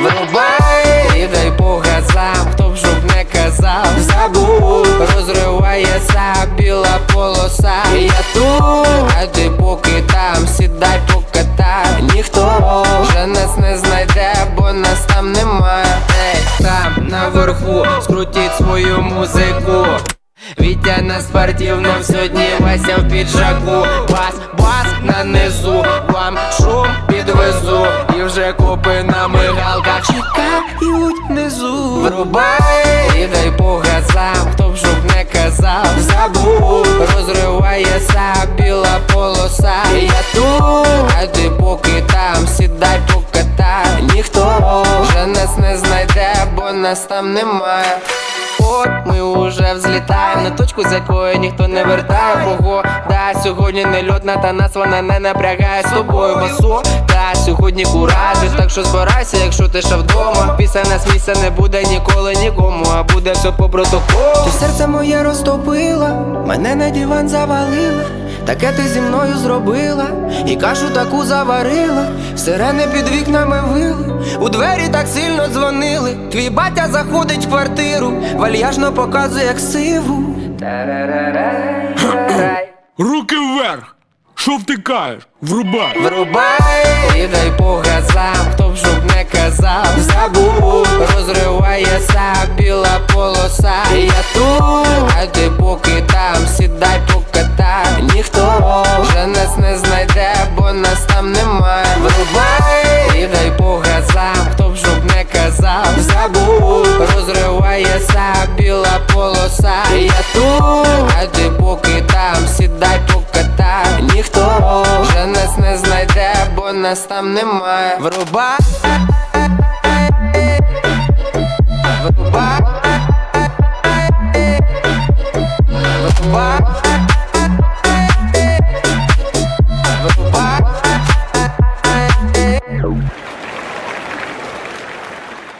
Вирубай, і дай по газам, хто б щоб не казав, забув, розривається біла полоса. І Я тут, а ти поки там, сідай покатай Ніхто вже нас не знайде, бо нас там немає. Ей, там наверху, скрутіть свою музику. Вітя на спортивном сьогодні Вася в піджаку Бас, бас на низу, вам шум підвезу І вже копи на внизу. Врубай, і дай по газам, хто б щоб не казав Забув, розривається біла полоса. Я тут, а ти поки там, сідай покатай. Ніхто вже нас не знайде, бо нас там немає От ми уже взлітаємо на точку, з якої ніхто не вертає. Бого, да, сьогодні не льотна, та нас вона не напрягає. З тобою басо сьогодні куражиш, так що збирайся, якщо ти ще вдома Після нас місця не буде ніколи нікому, а буде все по протоколу Ти серце моє розтопила, мене на диван завалила Таке ти зі мною зробила, і кашу таку заварила, сирени під вікнами вили, у двері так сильно дзвонили. Твій батя заходить в квартиру, вальяжно показує як сиву. Руки вверх! Що втикаєш? Врубай! Врубай, і дай по газам, хто б щоб не казав, забув, розривається біла полоса. І Я тут, а ти поки там, сідай покатай Ніхто вже нас не знайде, бо нас там немає. Врубай, і дай по газам, хто б щоб не казав, забув, розривається біла полоса. Я тут, а ти поки там, сідай покатай нас там немає. Вруба. Вруба. Вруба.